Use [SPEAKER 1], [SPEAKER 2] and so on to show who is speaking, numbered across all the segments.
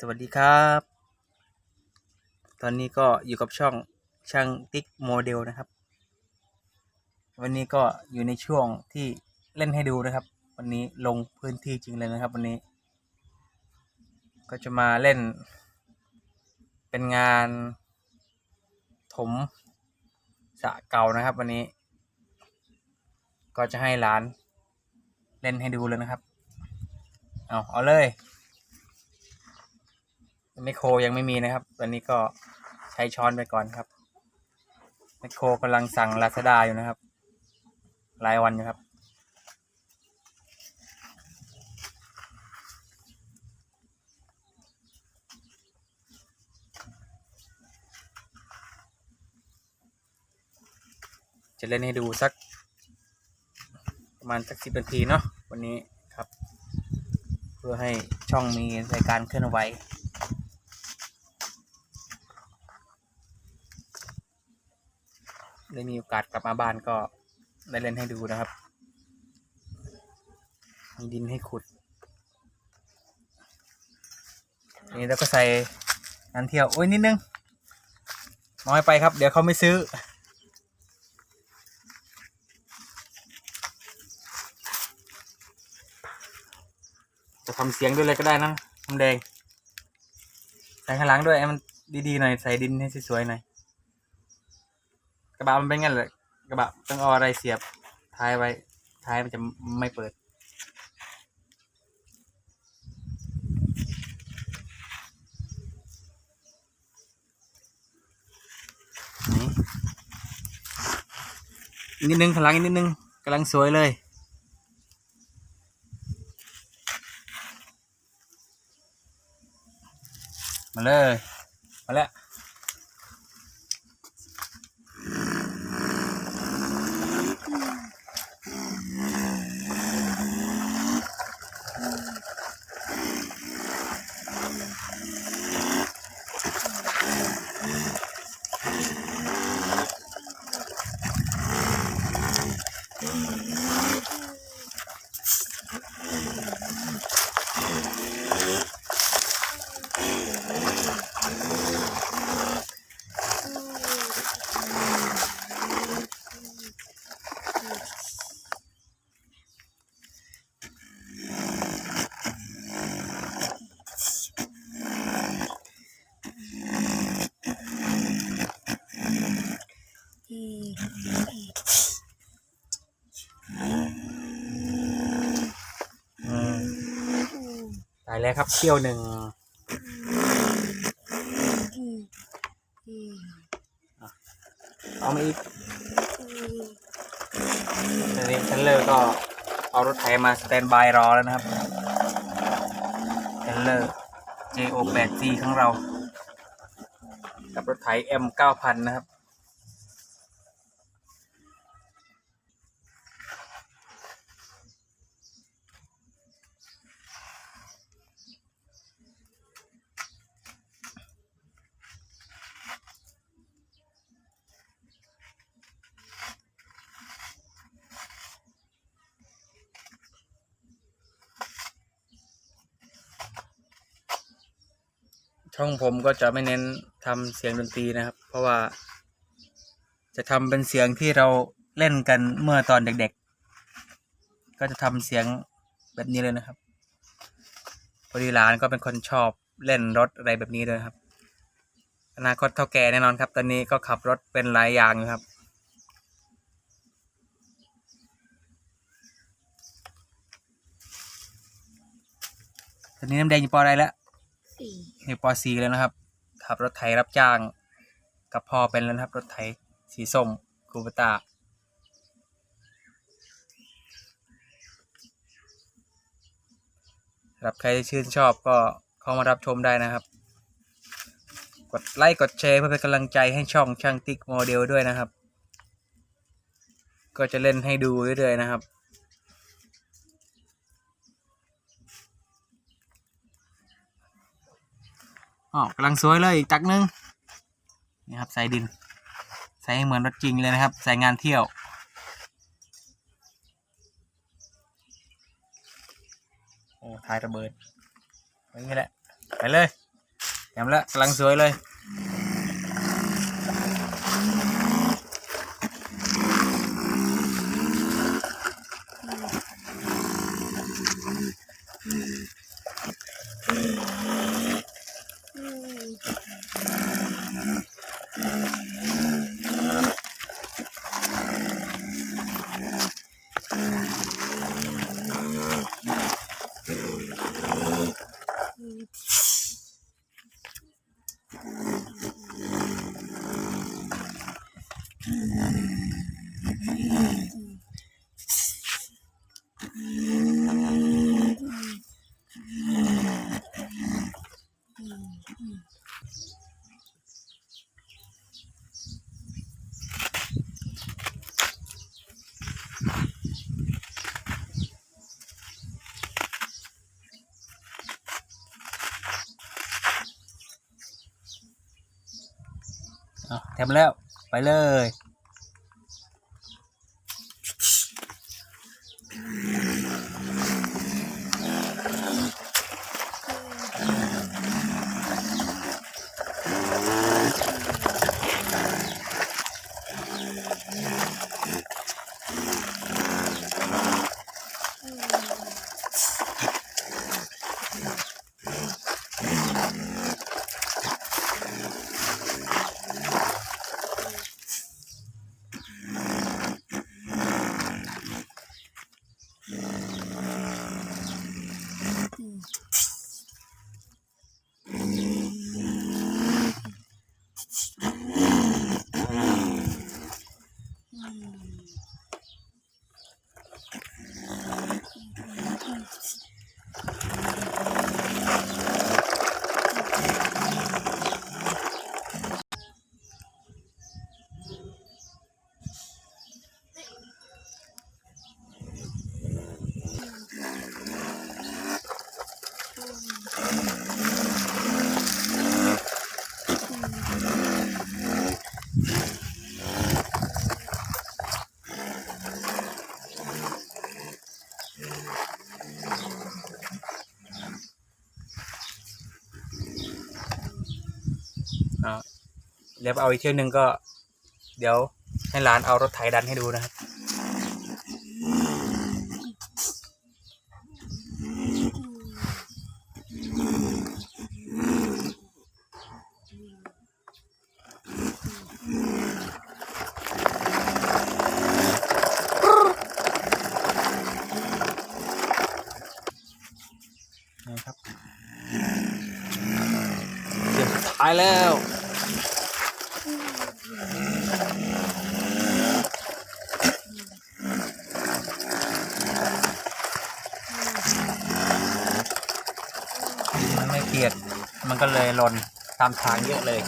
[SPEAKER 1] สวัสดีครับ ตอนนี้ก็อยู่กับช่องช่างติ๊กโมเดลนะครับ วันนี้ก็อยู่ในช่วงที่เล่นให้ดูนะครับ วันนี้ลงพื้นที่จริงเลยนะครับ วันนี้ ก็จะมาเล่น เป็นงาน ถมสะเก่านะครับ วันนี้ ก็จะให้หลาน เล่นให้ดูเลยนะครับ เอาเอาเลย ไมโครยังไม่มีนะครับ ตอนนี้ก็ใช้ช้อนไปก่อนครับไมโครกำลังสั่งลาซาด้าอยู่นะครับรายวันอยู่ครับ จะเล่นให้ดูสัก ประมาณสักสิบนาทีเนาะวันนี้ครับ เพื่อให้ช่องมีรายการเคลื่อนไหว ได้มีโอกาสกลับมาบ้านก็ได้เล่นให้ดูนะครับ มีดินให้ขุด นี่แล้วก็ใส่น้ำเที่ยวโอ้ยนิดนึง น้อยไปครับ เดี๋ยวเขาไม่ซื้อ จะทำเสียงด้วยเลยก็ได้นะน้ำแดง ใส่ข้างหลังด้วยให้มันดีๆหน่อย ใส่ดินให้สวยๆหน่อย กระบะมันเป็นงั้นเลยกระบะต้องเอาอะไรเสียบท้ายไว้ ท้ายมันจะไม่เปิด นี่นิดนึงข้างหลังอีกนิดนึงกำลังสวยเลยมาเลย แล้วครับเที่ยวหนึ่งเอามาอีกตอนนี้เทนเลอร์ก็เอารถไถมาสแตนบายรอแล้วนะครับเทนเลอร์ JO8G ของเรา กับรถไถ M 9000 นะครับ ช่องผมก็จะไม่เน้นทำเสียงดนตรีนะครับ เพราะว่า จะทำเป็นเสียงที่เราเล่นกันเมื่อตอนเด็กๆ ก็จะทำเสียงแบบนี้เลยนะครับพอดีหลานก็เป็นคนชอบเล่นรถอะไรแบบนี้เลยครับ อนาคตเท่าแก่แน่นอนครับ ตอนนี้ก็ขับรถเป็นหลายอย่างอยู่ครับตอนนี้น้ำแดงอยู่ปออะไรแล้ว
[SPEAKER 2] สี่
[SPEAKER 1] ปอสีแล้วนะครับ ขับรถไถรับจ้าง กับพ่อเป็นแล้วนะครับ รถไถสีส้มคูปตาสำหรับใครที่ชื่นชอบก็เข้ามารับชมได้นะครับ กดไลค์กดแชร์เพื่อเป็นกำลังใจให้ช่องช่างติ๊กโมเดลด้วยนะครับ ก็จะเล่นให้ดูเรื่อยๆนะครับ อ๋อกำลังสวยเลยอีกตักนึงนี่ครับใส่ดิน ใส่ให้เหมือนรถจริงเลยนะครับ ใส่งานเที่ยว โอ้ท้ายระเบิดอย่างนี้แหละ ไปเลยแถมแล้วกำลังสวยเลย เอาแถมแล้ว ไปเลย แล้วเอาอีกเที่ยวหนึ่งก็ เดี๋ยวให้หลานเอารถไถดันให้ดูนะครับเดี๋ยวสุดท้ายแล้ว มันไม่เปียก มันก็เลยหล่นตามทางเยอะเลย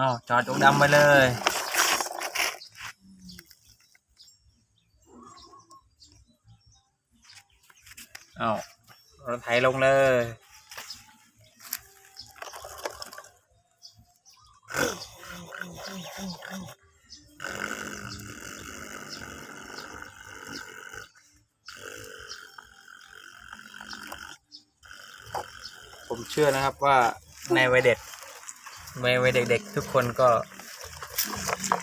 [SPEAKER 1] อาจอดจกดำไปเลยเอารถไถลงเลยผมเชื่อนะครับว่าในวัยเด็ก วัยวัยเด็ก ๆ ทุกคนก็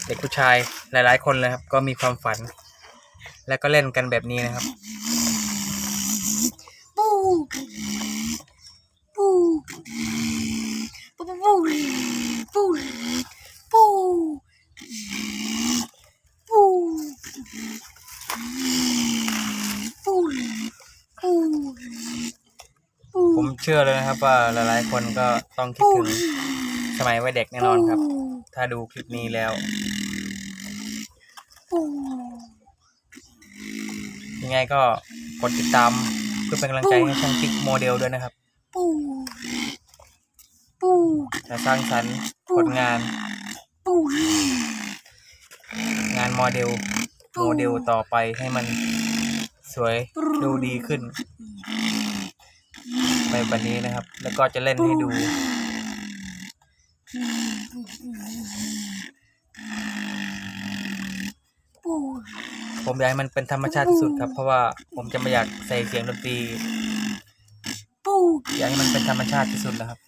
[SPEAKER 1] เด็กผู้ชายหลายๆ คนเลยครับ ก็มีความฝัน และก็เล่นกันแบบนี้นะครับ
[SPEAKER 2] ปูปูปูปูปูปูปูปูปูปู
[SPEAKER 1] ผมเชื่อเลยนะครับว่าหลายๆ คนก็ต้องคิดถึง สมัยวัยเด็กแน่นอนครับ ถ้าดูคลิปนี้แล้ว
[SPEAKER 2] ปู
[SPEAKER 1] ยังไงก็กดติดตามเพื่อเป็นกำลังใจให้ช่างติ๊กโมเดลด้วยนะครับ
[SPEAKER 2] ปูปู
[SPEAKER 1] จะสร้างสรรค์ผลงาน
[SPEAKER 2] ปู
[SPEAKER 1] งานโมเดลโมเดลต่อไปให้มันสวยดูดีขึ้น ไปวันนี้นะครับ แล้วก็จะเล่นให้ดู
[SPEAKER 2] ปู
[SPEAKER 1] ผมอยากให้มันเป็นธรรมชาติที่สุดครับ เพราะว่าผมจะไม่อยากใส่เสียงดนตรีอยากให้มันเป็นธรรมชาติที่สุดนะครับ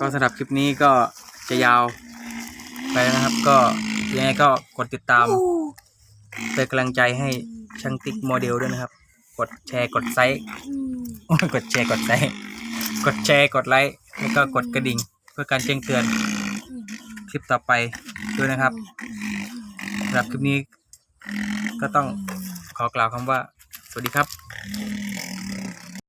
[SPEAKER 1] ก็สำหรับคลิปนี้ก็จะยาวไปนะครับ ก็ยังไงก็กดติดตาม
[SPEAKER 2] ปู
[SPEAKER 1] เป็นกำลังใจให้ช่างติ๊กโมเดลด้วยนะครับ กดแชร์กดไซค์กดแชร์กดไลค์กดแชร์กดไลค์แล้วก็กดกระดิ่ง เพื่อการแจ้งเตือนคลิปต่อไปด้วยนะครับสำหรับคลิปนี้ก็ต้องขอกล่าวคำว่า สวัสดีครับ